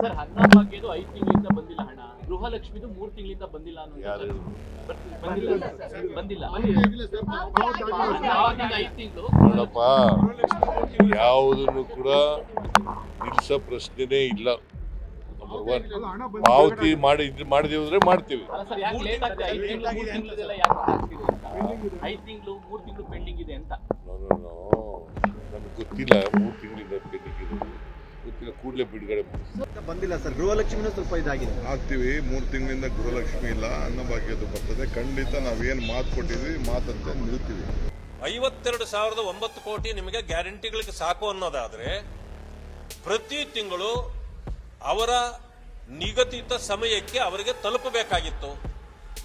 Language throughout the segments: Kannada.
ಸರ್ ಅನ್ನಭಾಗ್ಯದು ಐದು ತಿಂಗಳಿಂದ ಬಂದಿಲ್ಲ ಹಣ. ಗೃಹಲಕ್ಷ್ಮಿದು ಮೂರ್ ತಿಂಗಳಿಂದ ಬಂದಿಲ್ಲ ಅನ್ನೋ? ಬಂದಿಲ್ಲ ಐದು ತಿಂಗಳು? ನೋಡಪ್ಪ. ಯಾವುದನ್ನು ಕೂಡ ನಿಲ್ಸೋ ಪ್ರಶ್ನೆನೇ ಇಲ್ಲ. ಪಾವತಿ ಮಾಡಿ ಮಾಡಿದೀವಿ ಅಂದ್ರೆ ಮಾಡ್ತೀವಿ. ಅಲ್ಲ ಸರ್ ಯಾಕೆ ಲೇಟ್ ಆಗ್ತದೆ ಐದು ತಿಂಗಳು ಮೂರ್ ತಿಂಗಳು ಮೂರ್ ತಿಂಗಳು ಪೆಂಡಿಂಗ್ ಇದೆ ಅಂತ. ನಮ್ಗೆ ಗೊತ್ತಿಲ್ಲ. ಮೂರು ತಿಂಗಳು ಕೂಡಲೇ ಬಿಡುಗಡೆ ಮಾಡಿ. ಬಂದಿಲ್ಲ ಸರ್. ಗೃಹಲಕ್ಷ್ಮಿನೂ ಸ್ವಲ್ಪ ಇದಾಗಿದೆ. ಆಗ್ತೀವಿ. ಮೂರು ತಿಂಗಳಿಂದ ಗೃಹಲಕ್ಷ್ಮಿ ಇಲ್ಲ. ಅನ್ನಭಾಗ್ಯದ್ದು ಬರ್ತದೆ. ಖಂಡಿತ ನಾವೇನು ಮಾತು ಕೊಟ್ಟಿದ್ವಿ ಮಾತಂತೆ ನಿಲ್ತೀವಿ. ಐವತ್ತೆರಡು ಸಾವಿರದ ಒಂಬತ್ತು ಕೋಟಿ ನಿಮಗೆ ಗ್ಯಾರಂಟಿಗಳಿಗೆ ಸಾಕು ಅನ್ನೋದಾದ್ರೆ ಪ್ರತಿ ತಿಂಗಳು ಅವರ ನಿಗದಿತ ಸಮಯಕ್ಕೆ ಅವರಿಗೆ ತಲುಪಬೇಕಾಗಿತ್ತು.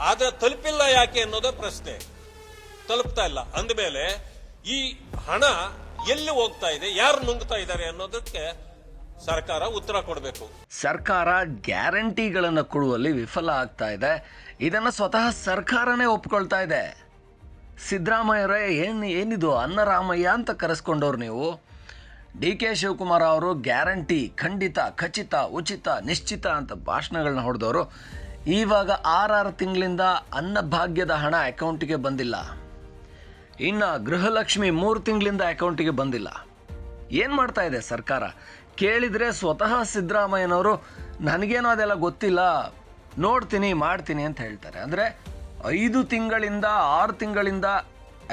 ಆದ್ರೆ ತಲುಪಿಲ್ಲ ಯಾಕೆ ಅನ್ನೋದೇ ಪ್ರಶ್ನೆ. ತಲುಪ್ತಾ ಇಲ್ಲ. ಅಂದಮೇಲೆ ಈ ಹಣ ಎಲ್ಲಿ ಹೋಗ್ತಾ ಇದೆ ಯಾರು ನುಂಗ್ತಾ ಇದ್ದಾರೆ ಅನ್ನೋದಕ್ಕೆ ಸರ್ಕಾರ ಉತ್ತರ ಕೊಡಬೇಕು. ಸರ್ಕಾರ ಗ್ಯಾರಂಟಿಗಳನ್ನು ಕೊಡುವಲ್ಲಿ ವಿಫಲ ಆಗ್ತಾ ಇದೆ. ಇದನ್ನು ಸ್ವತಃ ಸರ್ಕಾರನೇ ಒಪ್ಕೊಳ್ತಾ ಇದೆ. ಸಿದ್ದರಾಮಯ್ಯರೇ, ಏನು, ಏನಿದು ಅನ್ನರಾಮಯ್ಯ ಅಂತ ಕರೆಸ್ಕೊಂಡವ್ರು ನೀವು? ಡಿ ಕೆ ಶಿವಕುಮಾರ್ ಅವರು ಗ್ಯಾರಂಟಿ, ಖಂಡಿತ, ಖಚಿತ, ಉಚಿತ, ನಿಶ್ಚಿತ ಅಂತ ಭಾಷಣಗಳನ್ನ ಹೊಡೆದವರು. ಈವಾಗ ಆರಾರು ತಿಂಗಳಿಂದ ಅನ್ನಭಾಗ್ಯದ ಹಣ ಅಕೌಂಟಿಗೆ ಬಂದಿಲ್ಲ. ಇನ್ನು ಗೃಹಲಕ್ಷ್ಮಿ ಮೂರು ತಿಂಗಳಿಂದ ಅಕೌಂಟಿಗೆ ಬಂದಿಲ್ಲ. ಏನು ಮಾಡ್ತಾ ಇದೆ ಸರ್ಕಾರ? ಕೇಳಿದರೆ ಸ್ವತಃ ಸಿದ್ದರಾಮಯ್ಯನವರು, ನನಗೇನು ಅದೆಲ್ಲ ಗೊತ್ತಿಲ್ಲ, ನೋಡ್ತೀನಿ, ಮಾಡ್ತೀನಿ ಅಂತ ಹೇಳ್ತಾರೆ. ಅಂದರೆ ಐದು ತಿಂಗಳಿಂದ ಆರು ತಿಂಗಳಿಂದ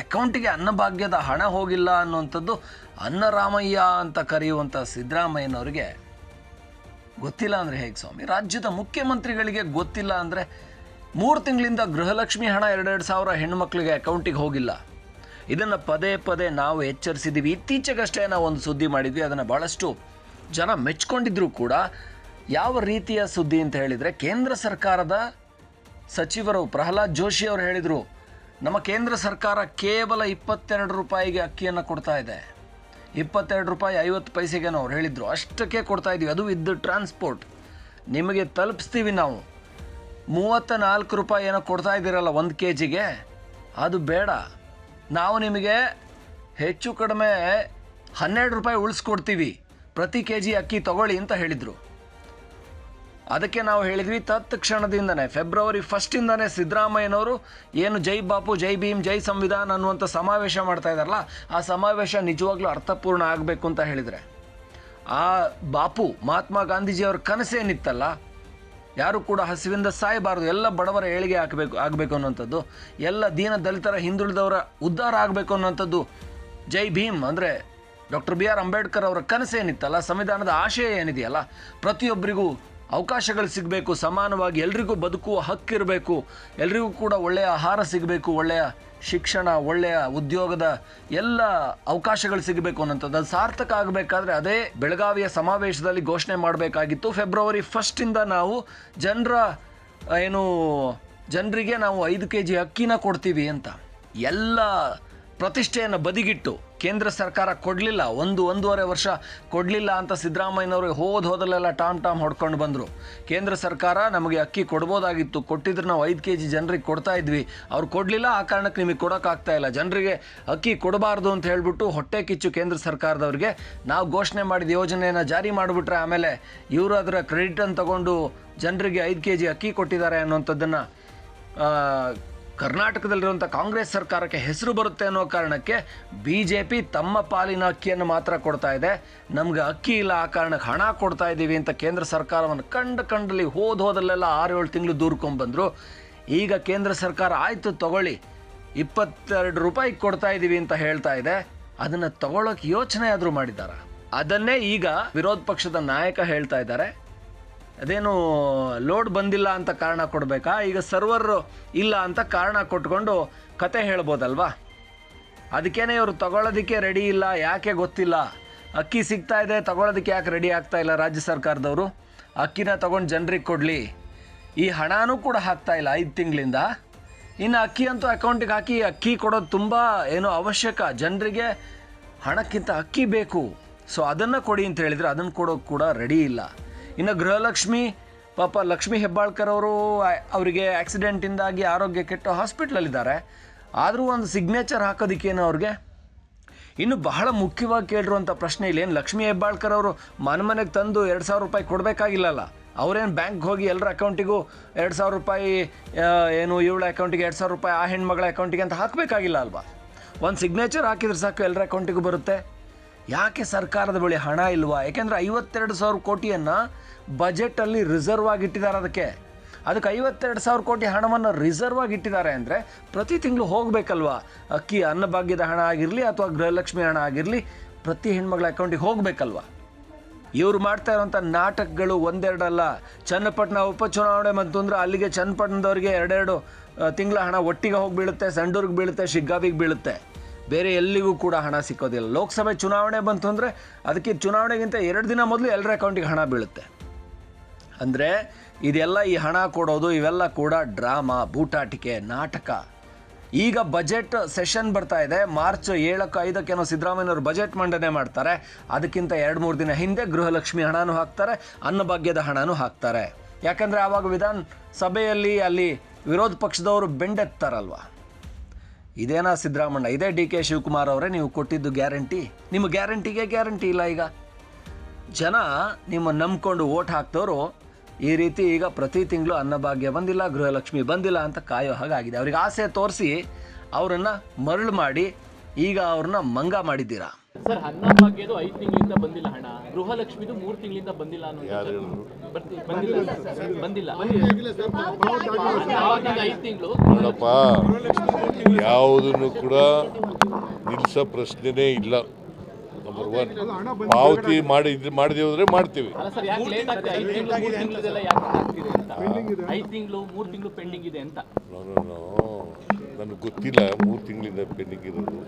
ಅಕೌಂಟಿಗೆ ಅನ್ನಭಾಗ್ಯದ ಹಣ ಹೋಗಿಲ್ಲ ಅನ್ನುವಂಥದ್ದು ಅನ್ನರಾಮಯ್ಯ ಅಂತ ಕರೆಯುವಂಥ ಸಿದ್ದರಾಮಯ್ಯನವರಿಗೆ ಗೊತ್ತಿಲ್ಲ ಅಂದರೆ ಹೇಗೆ ಸ್ವಾಮಿ? ರಾಜ್ಯದ ಮುಖ್ಯಮಂತ್ರಿಗಳಿಗೆ ಗೊತ್ತಿಲ್ಲ ಅಂದರೆ ಮೂರು ತಿಂಗಳಿಂದ ಗೃಹಲಕ್ಷ್ಮಿ ಹಣ ಎರಡೆರಡು ಸಾವಿರ ಹೆಣ್ಮಕ್ಳಿಗೆ ಅಕೌಂಟಿಗೆ ಹೋಗಿಲ್ಲ. ಇದನ್ನು ಪದೇ ಪದೇ ನಾವು ಎಚ್ಚರಿಸಿದ್ದೀವಿ ಇತ್ತೀಚೆಗಷ್ಟೇ ನಾವು ಒಂದು ಸುದ್ದಿ ಮಾಡಿದ್ವಿ. ಅದನ್ನು ಭಾಳಷ್ಟು ಜನ ಮೆಚ್ಕೊಂಡಿದ್ರು ಕೂಡ ಯಾವ ರೀತಿಯ ಸುದ್ದಿ ಅಂತ ಹೇಳಿದರೆ ಕೇಂದ್ರ ಸರ್ಕಾರದ ಸಚಿವರು ಪ್ರಹ್ಲಾದ್ ಜೋಶಿ ಅವರು ಹೇಳಿದರು, ನಮ್ಮ ಕೇಂದ್ರ ಸರ್ಕಾರ ಕೇವಲ ಇಪ್ಪತ್ತೆರಡು ರೂಪಾಯಿಗೆ ಅಕ್ಕಿಯನ್ನು ಕೊಡ್ತಾ ಇದೆ. ಇಪ್ಪತ್ತೆರಡು ರೂಪಾಯಿ ಐವತ್ತು ಪೈಸೆಗೇನೋ ಅವ್ರು ಹೇಳಿದರು. ಅಷ್ಟಕ್ಕೆ ಕೊಡ್ತಾ ಇದ್ದೀವಿ ಅದು ವಿದ್ ಟ್ರಾನ್ಸ್ಪೋರ್ಟ್. ನಿಮಗೆ ತಲುಪಿಸ್ತೀವಿ ನಾವು. ಮೂವತ್ತ ನಾಲ್ಕು ರೂಪಾಯಿ ಏನೋ ಕೊಡ್ತಾ ಇದ್ದೀರಲ್ಲ ಒಂದು ಕೆ ಜಿಗೆ ಅದು ಬೇಡ. ನಾವು ನಿಮಗೆ ಹೆಚ್ಚು ಕಡಿಮೆ ಹನ್ನೆರಡು ರೂಪಾಯಿ ಉಳಿಸ್ಕೊಡ್ತೀವಿ. ಪ್ರತಿ ಕೆ ಜಿ ಅಕ್ಕಿ ತಗೊಳ್ಳಿ ಅಂತ ಹೇಳಿದರು. ಅದಕ್ಕೆ ನಾವು ಹೇಳಿದ್ವಿ, ತತ್ಕ್ಷಣದಿಂದನೇ, ಫೆಬ್ರವರಿ ಫಸ್ಟಿಂದನೇ ಸಿದ್ದರಾಮಯ್ಯನವರು ಏನು ಜೈ ಬಾಪು, ಜೈ ಭೀಮ್, ಜೈ ಸಂವಿಧಾನ ಅನ್ನುವಂಥ ಸಮಾವೇಶ ಮಾಡ್ತಾ ಇದ್ದಾರಲ್ಲ, ಆ ಸಮಾವೇಶ ನಿಜವಾಗ್ಲೂ ಅರ್ಥಪೂರ್ಣ ಆಗಬೇಕು ಅಂತ ಹೇಳಿದರೆ. ಆ ಬಾಪು, ಮಹಾತ್ಮ ಗಾಂಧೀಜಿಯವರ ಕನಸೇನಿತ್ತಲ್ಲ ಯಾರು ಕೂಡ ಹಸಿವಿಂದ ಸಾಯಬಾರದು, ಎಲ್ಲ ಬಡವರ ಏಳಿಗೆ ಹಾಕಬೇಕು, ಆಗಬೇಕು ಅನ್ನುವಂಥದ್ದು, ಎಲ್ಲ ದೀನ ದಲಿತರ ಹಿಂದುಳಿದವರ ಉದ್ಧಾರ ಆಗಬೇಕು ಅನ್ನುವಂಥದ್ದು, ಜೈ ಭೀಮ್ ಅಂದರೆ ಡಾಕ್ಟರ್ ಬಿ ಆರ್ ಅಂಬೇಡ್ಕರ್ ಅವರ ಕನಸೇನಿತ್ತಲ್ಲ ಸಂವಿಧಾನದ ಆಶಯ ಏನಿದೆಯಲ್ಲ, ಪ್ರತಿಯೊಬ್ಬರಿಗೂ ಅವಕಾಶಗಳು ಸಿಗಬೇಕು, ಸಮಾನವಾಗಿ ಎಲ್ರಿಗೂ ಬದುಕುವ ಹಕ್ಕಿರಬೇಕು ಎಲ್ರಿಗೂ ಕೂಡ ಒಳ್ಳೆಯ ಆಹಾರ ಸಿಗಬೇಕು, ಒಳ್ಳೆಯ ಶಿಕ್ಷಣ, ಒಳ್ಳೆಯ ಉದ್ಯೋಗದ ಎಲ್ಲ ಅವಕಾಶಗಳು ಸಿಗಬೇಕು ಅನ್ನೋಂಥದ್ದು ಅದು ಸಾರ್ಥಕ ಆಗಬೇಕಾದ್ರೆ ಅದೇ ಬೆಳಗಾವಿಯ ಸಮಾವೇಶದಲ್ಲಿ ಘೋಷಣೆ ಮಾಡಬೇಕಾಗಿತ್ತು. ಫೆಬ್ರವರಿ ಫಸ್ಟಿಂದ ನಾವು ಜನರ, ಏನು, ಜನರಿಗೆ ನಾವು ಐದು ಕೆ ಜಿ ಅಕ್ಕಿನ ಕೊಡ್ತೀವಿ ಅಂತ. ಎಲ್ಲ ಪ್ರತಿಷ್ಠೆಯನ್ನು ಬದಿಗಿಟ್ಟು ಕೇಂದ್ರ ಸರ್ಕಾರ ಕೊಡಲಿಲ್ಲ, ಒಂದು ಒಂದೂವರೆ ವರ್ಷ ಕೊಡಲಿಲ್ಲ ಅಂತ ಸಿದ್ದರಾಮಯ್ಯನವರು ಹೋದ ಹೋದಲ್ಲೆಲ್ಲ ಟಾಮ್ ಟಾಮ್ ಹೊಡ್ಕೊಂಡು ಬಂದರು. ಕೇಂದ್ರ ಸರ್ಕಾರ ನಮಗೆ ಅಕ್ಕಿ ಕೊಡ್ಬೋದಾಗಿತ್ತು, ಕೊಟ್ಟಿದ್ರೆ ನಾವು ಐದು ಕೆ ಜಿ ಜನರಿಗೆ ಕೊಡ್ತಾ ಇದ್ವಿ. ಅವ್ರು ಕೊಡಲಿಲ್ಲ, ಆ ಕಾರಣಕ್ಕೆ ನಿಮಗೆ ಕೊಡೋಕ್ಕಾಗ್ತಾ ಇಲ್ಲ. ಜನರಿಗೆ ಅಕ್ಕಿ ಕೊಡಬಾರ್ದು ಅಂತ ಹೇಳಿಬಿಟ್ಟು ಹೊಟ್ಟೆ ಕಿಚ್ಚು ಕೇಂದ್ರ ಸರ್ಕಾರದವ್ರಿಗೆ ನಾವು ಘೋಷಣೆ ಮಾಡಿದ ಯೋಜನೆಯನ್ನು ಜಾರಿ ಮಾಡಿಬಿಟ್ರೆ ಆಮೇಲೆ ಇವರು ಅದರ ಕ್ರೆಡಿಟನ್ನು ತಗೊಂಡು ಜನರಿಗೆ ಐದು ಕೆ ಜಿ ಅಕ್ಕಿ ಕೊಟ್ಟಿದ್ದಾರೆ ಅನ್ನುವಂಥದ್ದನ್ನು ಕರ್ನಾಟಕದಲ್ಲಿರುವಂಥ ಕಾಂಗ್ರೆಸ್ ಸರ್ಕಾರಕ್ಕೆ ಹೆಸರು ಬರುತ್ತೆ ಅನ್ನೋ ಕಾರಣಕ್ಕೆ ಬಿ ಜೆ ಪಿ ತಮ್ಮ ಪಾಲಿನ ಅಕ್ಕಿಯನ್ನು ಮಾತ್ರ ಕೊಡ್ತಾ ಇದೆ. ನಮ್ಗೆ ಅಕ್ಕಿ ಇಲ್ಲ, ಆ ಕಾರಣಕ್ಕೆ ಹಣ ಕೊಡ್ತಾ ಇದ್ದೀವಿ ಅಂತ ಕೇಂದ್ರ ಸರ್ಕಾರವನ್ನು ಕಂಡು ಕಂಡಲ್ಲಿ ಹೋದ ಹೋದಲ್ಲೆಲ್ಲ ಆರು ಏಳು ತಿಂಗಳು ದೂರ್ಕೊಂಡ್ಬಂದರು ಈಗ ಕೇಂದ್ರ ಸರ್ಕಾರ ಆಯಿತು, ತಗೊಳ್ಳಿ. ಇಪ್ಪತ್ತೆರಡು ರೂಪಾಯಿ ಕೊಡ್ತಾ ಇದ್ದೀವಿ ಅಂತ ಹೇಳ್ತಾ ಇದೆ. ಅದನ್ನು ತಗೊಳ್ಳೋಕೆ ಯೋಚನೆ ಆದರೂ ಮಾಡಿದ್ದಾರೆ? ಅದನ್ನೇ ಈಗ ವಿರೋಧ ಪಕ್ಷದ ನಾಯಕ ಹೇಳ್ತಾ ಇದ್ದಾರೆ. ಅದೇನು ಲೋಡ್ ಬಂದಿಲ್ಲ ಅಂತ ಕಾರಣ ಕೊಡಬೇಕಾ? ಈಗ ಸರ್ವರ್ ಇಲ್ಲ ಅಂತ ಕಾರಣ ಕೊಟ್ಕೊಂಡು ಕತೆ ಹೇಳ್ಬೋದಲ್ವಾ? ಅದಕ್ಕೇನೆ ಇವರು ತಗೊಳ್ಳೋದಕ್ಕೆ ರೆಡಿ ಇಲ್ಲ, ಯಾಕೆ ಗೊತ್ತಿಲ್ಲ? ಅಕ್ಕಿ ಸಿಗ್ತಾ ಇದೆ, ತಗೊಳ್ಳೋದಕ್ಕೆ ಯಾಕೆ ರೆಡಿ ಆಗ್ತಾ ಇಲ್ಲ ರಾಜ್ಯ ಸರ್ಕಾರದವರು? ಅಕ್ಕಿನ ತಗೊಂಡು ಜನರಿಗೆ ಕೊಡಲಿ. ಈ ಹಣನೂ ಕೂಡ ಹಾಕ್ತಾ ಇಲ್ಲ ಐದು ತಿಂಗಳಿಂದ. ಇನ್ನು ಅಕ್ಕಿ ಅಂತೂ ಅಕೌಂಟಿಗೆ ಹಾಕಿ ಅಕ್ಕಿ ಕೊಡೋದು ತುಂಬ ಏನೋ ಅವಶ್ಯಕ. ಜನರಿಗೆ ಹಣಕ್ಕಿಂತ ಅಕ್ಕಿ ಬೇಕು. ಸೊ ಅದನ್ನು ಕೊಡಿ ಅಂತ ಹೇಳಿದರೆ ಅದನ್ನು ಕೊಡೋಕ್ಕೆ ಕೂಡ ರೆಡಿ ಇಲ್ಲ. ಇನ್ನು ಗೃಹಲಕ್ಷ್ಮಿ, ಪಾಪ ಲಕ್ಷ್ಮಿ ಹೆಬ್ಬಾಳ್ಕರ್ ಅವರು ಅವರಿಗೆ ಆಕ್ಸಿಡೆಂಟಿಂದಾಗಿ ಆರೋಗ್ಯ ಕೆಟ್ಟು ಹಾಸ್ಪಿಟ್ಲಲ್ಲಿದ್ದಾರೆ ಆದರೂ ಒಂದು ಸಿಗ್ನೇಚರ್ ಹಾಕೋದಕ್ಕೇನು ಅವ್ರಿಗೆ? ಇನ್ನು ಬಹಳ ಮುಖ್ಯವಾಗಿ ಕೇಳಿರುವಂಥ ಪ್ರಶ್ನೆ ಇಲ್ಲಿ ಏನು, ಲಕ್ಷ್ಮೀ ಹೆಬ್ಬಾಳ್ಕರ್ ಅವರು ಮನೆ ಮನೆಗೆ ತಂದು ಎರಡು ಸಾವಿರ ರೂಪಾಯಿ ಕೊಡಬೇಕಾಗಿಲ್ಲಲ್ಲ? ಅವ್ರೇನು ಬ್ಯಾಂಕ್ ಹೋಗಿ ಎಲ್ಲರ ಅಕೌಂಟಿಗೂ ಎರಡು ಸಾವಿರ ರೂಪಾಯಿ ಏನು ಇವಳ ಅಕೌಂಟಿಗೆ ಎರಡು ಸಾವಿರ ರೂಪಾಯಿ ಆ ಹೆಣ್ಮಗಳ ಅಕೌಂಟಿಗೆ ಅಂತ ಹಾಕಬೇಕಾಗಿಲ್ಲ ಅಲ್ವಾ? ಒಂದು ಸಿಗ್ನೇಚರ್ ಹಾಕಿದ್ರೆ ಸಾಕು ಎಲ್ಲರ ಅಕೌಂಟಿಗೂ ಬರುತ್ತೆ. ಯಾಕೆ ಸರ್ಕಾರದ ಬಳಿ ಹಣ ಇಲ್ವಾ? ಯಾಕೆಂದರೆ ಐವತ್ತೆರಡು ಸಾವಿರ ಕೋಟಿಯನ್ನು ಬಜೆಟಲ್ಲಿ ರಿಸರ್ವ್ ಆಗಿಟ್ಟಿದ್ದಾರೆ ಅದಕ್ಕೆ. ಅದಕ್ಕೆ ಐವತ್ತೆರಡು ಸಾವಿರ ಕೋಟಿ ಹಣವನ್ನು ರಿಸರ್ವ್ ಆಗಿಟ್ಟಿದ್ದಾರೆ ಅಂದರೆ ಪ್ರತಿ ತಿಂಗಳು ಹೋಗಬೇಕಲ್ವಾ? ಅಕ್ಕಿ, ಅನ್ನಭಾಗ್ಯದ ಹಣ ಆಗಿರಲಿ ಅಥವಾ ಗೃಹಲಕ್ಷ್ಮಿ ಹಣ ಆಗಿರಲಿ ಪ್ರತಿ ಹೆಣ್ಮಗಳ ಅಕೌಂಟಿಗೆ ಹೋಗಬೇಕಲ್ವಾ? ಇವರು ಮಾಡ್ತಾ ಇರೋಂಥ ನಾಟಕಗಳು ಒಂದೆರಡಲ್ಲ. ಚನ್ನಪಟ್ಟಣ ಉಪಚುನಾವಣೆ ಮತ್ತು ಅಂದ್ರೆ ಅಲ್ಲಿಗೆ ಚನ್ನಪಟ್ಟಣದವ್ರಿಗೆ ಎರಡೆರಡು ತಿಂಗಳ ಹಣ ಒಟ್ಟಿಗೆ ಹೋಗಿ ಬೀಳುತ್ತೆ, ಸಂಡೂರ್ಗೆ ಬೀಳುತ್ತೆ, ಶಿಗ್ಗಾವಿಗೆ ಬೀಳುತ್ತೆ. ಬೇರೆ ಎಲ್ಲಿಗೂ ಕೂಡ ಹಣ ಸಿಕ್ಕೋದಿಲ್ಲ. ಲೋಕಸಭೆ ಚುನಾವಣೆ ಬಂತು ಅಂದರೆ ಅದಕ್ಕೆ ಚುನಾವಣೆಗಿಂತ ಎರಡು ದಿನ ಮೊದಲು ಎಲ್ಲರ ಅಕೌಂಟಿಗೆ ಹಣ ಬೀಳುತ್ತೆ. ಅಂದರೆ ಇದೆಲ್ಲ ಈ ಹಣ ಕೊಡೋದು, ಇವೆಲ್ಲ ಕೂಡ ಡ್ರಾಮಾ, ಬೂಟಾಟಿಕೆ, ನಾಟಕ. ಈಗ ಬಜೆಟ್ ಸೆಷನ್ ಬರ್ತಾ ಇದೆ. ಮಾರ್ಚ್ ಏಳಕ್ಕೆ ಐದಕ್ಕೇನೋ ಸಿದ್ದರಾಮಯ್ಯವರು ಬಜೆಟ್ ಮಂಡನೆ ಮಾಡ್ತಾರೆ. ಅದಕ್ಕಿಂತ ಎರಡು ಮೂರು ದಿನ ಹಿಂದೆ ಗೃಹಲಕ್ಷ್ಮಿ ಹಣನೂ ಹಾಕ್ತಾರೆ, ಅನ್ನಭಾಗ್ಯದ ಹಣನೂ ಹಾಕ್ತಾರೆ. ಯಾಕಂದರೆ ಆವಾಗ ವಿಧಾನ ಸಭೆಯಲ್ಲಿ ಅಲ್ಲಿ ವಿರೋಧ ಪಕ್ಷದವರು ಬೆಂಡೆತ್ತಾರಲ್ವ? ಇದೇನಾ ಸಿದ್ದರಾಮಣ್ಣ? ಇದೇ ಡಿ ಕೆ ಶಿವಕುಮಾರ್ ಅವರೇ ನೀವು ಕೊಟ್ಟಿದ್ದು ಗ್ಯಾರಂಟಿ? ನಿಮ್ಮ ಗ್ಯಾರಂಟಿಗೆ ಗ್ಯಾರಂಟಿ ಇಲ್ಲ ಈಗ. ಜನ ನಿಮ್ಮ ನಂಬ್ಕೊಂಡು ಓಟ್ ಹಾಕ್ದವರು ಈ ರೀತಿ ಈಗ ಪ್ರತಿ ತಿಂಗಳು ಅನ್ನಭಾಗ್ಯ ಬಂದಿಲ್ಲ ಗೃಹಲಕ್ಷ್ಮಿ ಬಂದಿಲ್ಲ ಅಂತ ಕಾಯೋ ಹಾಗಾಗಿದೆ. ಅವ್ರಿಗೆ ಆಸೆ ತೋರಿಸಿ ಅವರನ್ನು ಮರಳು ಮಾಡಿ ಈಗ ಅವ್ರನ್ನ ಮಂಗ ಮಾಡಿದ್ದೀರಾ? ಸರ್ ಅನ್ನಭಾಗ್ಯದು ಐದು ತಿಂಗಳಿಂದ ಬಂದಿಲ್ಲ ಹಣ ಗೃಹಲಕ್ಷ್ಮಿದು ಮೂರು ತಿಂಗಳಿಂದ ಬಂದಿಲ್ಲ ಬಂದಿಲ್ಲ ಸರ್, ಬಂದಿಲ್ಲ. ಐದು ತಿಂಗಳು. ಯಾವುದನ್ನು ಕೂಡ ನಿಲ್ಲಿಸೋ ಪ್ರಶ್ನೆನೇ ಇಲ್ಲ. ನಂಬರ್ ಒನ್ ಪಾವತಿ ಮಾಡಿ ಮಾಡಿದೆ ಅಂದ್ರೆ ಮಾಡ್ತೀವಿ. ಸರ್ ಯಾಕೆ ಲೇಟ್ ಆಗ್ತದೆ? ಐದು ತಿಂಗಳು ಮೂರು ತಿಂಗಳದೆಲ್ಲ ಯಾಕೆ ಆಗ್ತಿದೆ ಅಂತ? ಐದು ತಿಂಗಳು ಮೂರು ತಿಂಗಳು ಪೆಂಡಿಂಗ್ ಇದೆ ಅಂತ. ನಾನು ನನಗೆ ಗೊತ್ತಿಲ್ಲ ಮೂರು ತಿಂಗಳಿಂದ ಪೆಂಡಿಂಗ್ ಇರೋದು.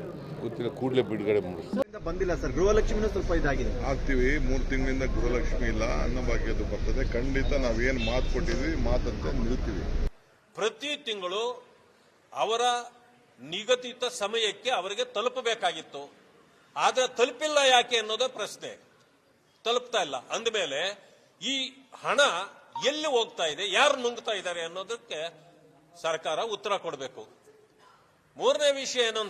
ಗೊತ್ತಿಲ್ಲ ಕೂಡಲೇ ಬಿಡುಗಡೆ ಮಾಡಿಸ್ತೀವಿ ಬಂದಿಲ್ಲ ಸರ್. ಗೃಹಲಕ್ಷ್ಮಿನೂ ಸ್ವಲ್ಪ ಇದಾಗಿದೆ. ಆಗ್ತೀವಿ ಮೂರು ತಿಂಗಳಿಂದ ಗೃಹಲಕ್ಷ್ಮಿ ಇಲ್ಲ ಅನ್ನಭಾಗ್ಯದ್ದು ಬರ್ತದೆ. ಖಂಡಿತ ನಾವೇನು ಮಾತು ಕೊಟ್ಟಿದ್ವಿ ಮಾತಂತೆ ನಿಲ್ತೀವಿ. ಪ್ರತಿ ತಿಂಗಳು ಅವರ ನಿಗದಿತ ಸಮಯಕ್ಕೆ ಅವರಿಗೆ ತಲುಪಬೇಕಾಗಿತ್ತು. ಆದರೆ ತಲುಪಿಲ್ಲ ಯಾಕೆ ಅನ್ನೋದೇ ಪ್ರಶ್ನೆ. ತಲುಪ್ತಾ ಇಲ್ಲ. ಅಂದಮೇಲೆ ಈ ಹಣ ಎಲ್ಲಿ ಹೋಗ್ತಾ ಇದೆ, ಯಾರು ನುಂಗ್ತಾ ಇದ್ದಾರೆ ಅನ್ನೋದಕ್ಕೆ ಸರ್ಕಾರ ಉತ್ತರ ಕೊಡಬೇಕು. ಮೂರನೇ ವಿಷಯ ಏನು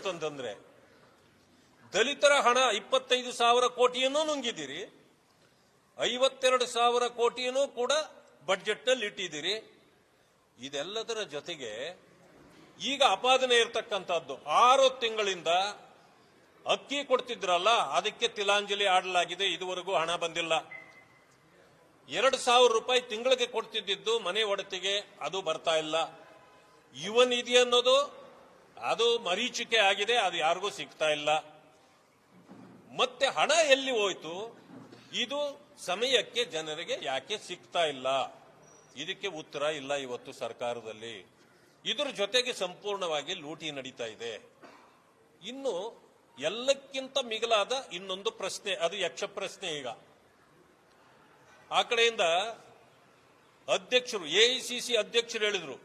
ದಲಿತರ ಹಣ ಇಪ್ಪತ್ತೈದು ಸಾವಿರ ಕೋಟಿಯನ್ನು ನುಂಗಿದ್ದೀರಿ, ಐವತ್ತೆರಡು ಸಾವಿರ ಕೋಟಿಯನ್ನು ಕೂಡ ಬಡ್ಜೆಟ್ನಲ್ಲಿ ಇಟ್ಟಿದ್ದೀರಿ ಇದೆಲ್ಲದರ ಜೊತೆಗೆ ಈಗ ಅಪಾದನೆ ಇರತಕ್ಕಂಥದ್ದು. ಆರು ತಿಂಗಳಿಂದ ಅಕ್ಕಿ ಕೊಡ್ತಿದ್ರಲ್ಲ, ಅದಕ್ಕೆ ತಿಲಾಂಜಲಿ ಆಡಲಾಗಿದೆ, ಇದುವರೆಗೂ ಹಣ ಬಂದಿಲ್ಲ. ಎರಡು ಸಾವಿರ ರೂಪಾಯಿ ತಿಂಗಳಿಗೆ ಕೊಡ್ತಿದ್ದಿದ್ದು ಮನೆ ಒಡತಿಗೆ ಅದು ಬರ್ತಾ ಇಲ್ಲ. ಯುವ ನಿಧಿ ಅನ್ನೋದು ಅದು ಮರೀಚಿಕೆ ಆಗಿದೆ, ಅದು ಯಾರಿಗೂ ಸಿಗ್ತಾ ಇಲ್ಲ. ಮತ್ತೆ ಹಣ ಎಲ್ಲಿ ಹೋಯ್ತು? ಇದು ಸಮಯಕ್ಕೆ ಜನರಿಗೆ ಯಾಕೆ ಸಿಗ್ತಾ ಇಲ್ಲ? ಇದಕ್ಕೆ ಉತ್ತರ ಇಲ್ಲ ಇವತ್ತು ಸರ್ಕಾರದಲ್ಲಿ. ಇದ್ರ ಜೊತೆಗೆ ಸಂಪೂರ್ಣವಾಗಿ ಲೂಟಿ ನಡೀತಾ ಇದೆ. ಇನ್ನು ಎಲ್ಲಕ್ಕಿಂತ ಮಿಗಿಲಾದ ಇನ್ನೊಂದು ಪ್ರಶ್ನೆ, ಅದು ಯಕ್ಷ ಪ್ರಶ್ನೆ ಈಗ. ಆ ಕಡೆಯಿಂದ ಅಧ್ಯಕ್ಷರು ಎಐಸಿಸಿ ಅಧ್ಯಕ್ಷರು ಹೇಳಿದ್ರು,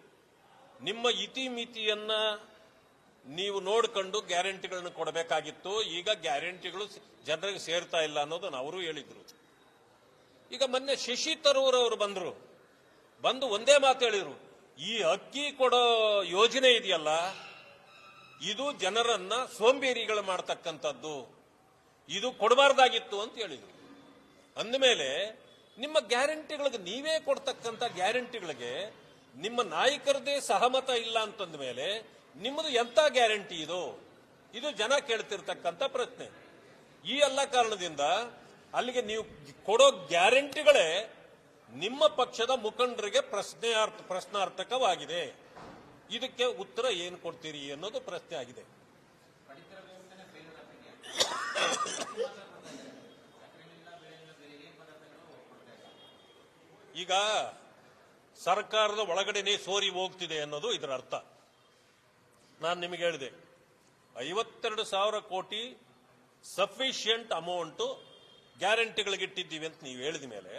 ನಿಮ್ಮ ಇತಿಮಿತಿಯನ್ನ ನೀವು ನೋಡ್ಕೊಂಡು ಗ್ಯಾರಂಟಿಗಳನ್ನು ಕೊಡಬೇಕಾಗಿತ್ತು, ಈಗ ಗ್ಯಾರಂಟಿಗಳು ಜನರಿಗೆ ಸೇರ್ತಾ ಇಲ್ಲ ಅನ್ನೋದನ್ನು ಅವರು ಹೇಳಿದ್ರು. ಈಗ ಮೊನ್ನೆ ಶಶಿ ತರೂರ್ ಅವರು ಬಂದರು, ಬಂದು ಒಂದೇ ಮಾತು ಹೇಳಿದ್ರು ಈ ಅಕ್ಕಿ ಕೊಡೋ ಯೋಜನೆ ಇದೆಯಲ್ಲ? ಇದು ಜನರನ್ನ ಸೋಂಬೇರಿಗಳು ಮಾಡ್ತಕ್ಕಂಥದ್ದು. ಇದು ಕೊಡಬಾರ್ದಾಗಿತ್ತು ಅಂತ ಹೇಳಿದ್ರು. ಅಂದಮೇಲೆ ನಿಮ್ಮ ಗ್ಯಾರಂಟಿಗಳಿಗೆ ನೀವೇ ಕೊಡ್ತಕ್ಕಂಥ ಗ್ಯಾರಂಟಿಗಳಿಗೆ ನಿಮ್ಮ ನಾಯಕರದೇ ಸಹಮತ ಇಲ್ಲ ಅಂತಂದ ಮೇಲೆ ನಿಮ್ಮದು ಎಂತ ಗ್ಯಾರಂಟಿ ಇದು? ಇದು ಜನ ಕೇಳ್ತಿರ್ತಕ್ಕಂಥ ಪ್ರಶ್ನೆ. ಈ ಎಲ್ಲ ಕಾರಣದಿಂದ ಅಲ್ಲಿಗೆ ನೀವು ಕೊಡೋ ಗ್ಯಾರಂಟಿಗಳೇ ನಿಮ್ಮ ಪಕ್ಷದ ಮುಖಂಡರಿಗೆ ಪ್ರಶ್ನೆಯಾರ್ಥ ಪ್ರಶ್ನಾರ್ಥಕವಾಗಿದೆ. ಇದಕ್ಕೆ ಉತ್ತರ ಏನು ಕೊಡ್ತೀರಿ ಅನ್ನೋದು ಪ್ರಶ್ನೆ ಆಗಿದೆ. ಈಗ ಸರ್ಕಾರದ ಒಳಗಡೆನೆ ಸೋರಿ ಹೋಗ್ತಿದೆ ಅನ್ನೋದು ಇದರ ಅರ್ಥ. ನಾನು ನಿಮಗೆ ಹೇಳಿದೆ, ಐವತ್ತೆರಡು ಸಾವಿರ ಕೋಟಿ ಸಫಿಷಿಯಂಟ್ ಅಮೌಂಟು ಗ್ಯಾರಂಟಿಗಳಿಗೆ ಇಟ್ಟಿದ್ದೀವಿ ಅಂತ ನೀವು ಹೇಳಿದ ಮೇಲೆ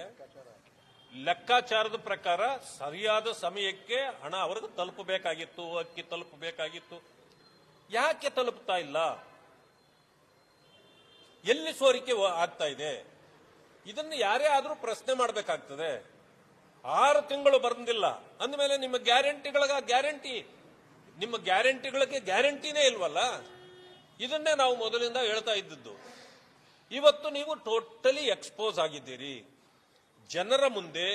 ಲೆಕ್ಕಾಚಾರದ ಪ್ರಕಾರ ಸರಿಯಾದ ಸಮಯಕ್ಕೆ ಹಣ ಅವರಿಗೆ ತಲುಪಬೇಕಾಗಿತ್ತು, ಅಕ್ಕಿ ತಲುಪಬೇಕಾಗಿತ್ತು. ಯಾಕೆ ತಲುಪ್ತಾ ಇಲ್ಲ? ಎಲ್ಲಿ ಸೋರಿಕೆ ಆಗ್ತಾ ಇದೆ? ಇದನ್ನು ಯಾರೇ ಆದರೂ ಪ್ರಶ್ನೆ ಮಾಡಬೇಕಾಗ್ತದೆ. ಆರು ತಿಂಗಳು ಬಂದಿಲ್ಲ ಅಂದಮೇಲೆ ನಿಮ್ಮ ಗ್ಯಾರಂಟಿಗಳ ಗ್ಯಾರಂಟಿ. ನಿಮ್ಮ ಗ್ಯಾರಂಟಿಗಳಿಗೆ ಗ್ಯಾರಂಟಿನೇ ಇಲ್ವಲ್ಲ? ಇದನ್ನೇ ನಾವು ಮೊದಲಿಂದ ಹೇಳ್ತಾ ಇದ್ದದ್ದು. ಇವತ್ತು ನೀವು ಟೋಟಲಿ ಎಕ್ಸ್ಪೋಸ್ ಆಗಿದ್ದೀರಿ. ಜನರ ಮುಂದೆ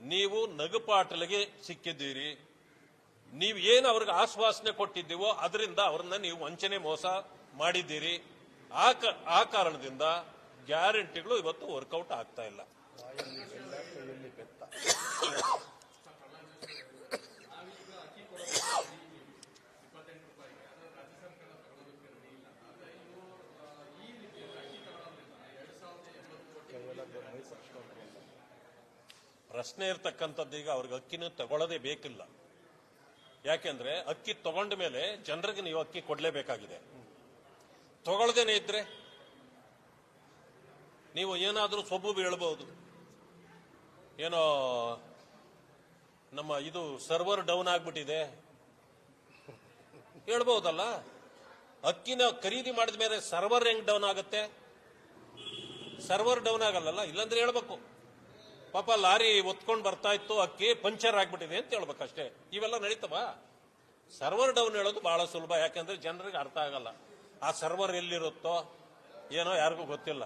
ನೀವು ನಗುಪಾಟಲಿಗೆ ಸಿಕ್ಕಿದ್ದೀರಿ. ನೀವು ಏನು ಅವ್ರಿಗೆ ಆಶ್ವಾಸನೆ ಕೊಟ್ಟಿದ್ದೀವೋ ಅದರಿಂದ ಅವ್ರನ್ನ ನೀವು ವಂಚನೆ ಮೋಸ ಮಾಡಿದ್ದೀರಿ. ಆ ಕಾರಣದಿಂದ ಗ್ಯಾರಂಟಿಗಳು ಇವತ್ತು ವರ್ಕೌಟ್ ಆಗ್ತಾ ಇಲ್ಲ. ಪ್ರಶ್ನೆ ಇರ್ತಕ್ಕಂಥದ್ದು ಈಗ ಅವ್ರಿಗೆ ಅಕ್ಕಿನೂ ತಗೊಳ್ಳೋದೇ ಬೇಕಿಲ್ಲ. ಯಾಕೆಂದ್ರೆ ಅಕ್ಕಿ ತಗೊಂಡ ಮೇಲೆ ಜನರಿಗೆ ನೀವು ಅಕ್ಕಿ ಕೊಡಲೇಬೇಕಾಗಿದೆ. ತಗೊಳ್ದೇನೆ ಇದ್ರೆ ನೀವು ಏನಾದರೂ ಸೊಬ್ಬು ಬೀಳ್ಬಹುದು ಏನೋ ನಮ್ಮ ಇದು ಸರ್ವರ್ ಡೌನ್ ಆಗ್ಬಿಟ್ಟಿದೆ. ಹೇಳ್ಬಹುದಲ್ಲ ಅಕ್ಕಿನ ಖರೀದಿ ಮಾಡಿದ ಮೇಲೆ ಸರ್ವರ್ ಹೆಂಗ್ ಡೌನ್ ಆಗುತ್ತೆ? ಸರ್ವರ್ ಡೌನ್ ಆಗಲ್ಲಲ್ಲ? ಇಲ್ಲಾಂದ್ರೆ ಹೇಳ್ಬೇಕು. ಪಾಪ ಲಾರಿ ಒತ್ಕೊಂಡು ಬರ್ತಾ ಇತ್ತು, ಅಕ್ಕಿ ಪಂಚರ್ ಆಗ್ಬಿಟ್ಟಿದೆ ಅಂತ ಹೇಳ್ಬೇಕಷ್ಟೇ. ಇವೆಲ್ಲ ನಡೀತವ? ಸರ್ವರ್ ಡೌನ್ ಹೇಳೋದು ಬಹಳ ಸುಲಭ, ಯಾಕಂದ್ರೆ ಜನರಿಗೆ ಅರ್ಥ ಆಗಲ್ಲ. ಆ ಸರ್ವರ್ ಎಲ್ಲಿರುತ್ತೋ ಏನೋ ಯಾರಿಗೂ ಗೊತ್ತಿಲ್ಲ.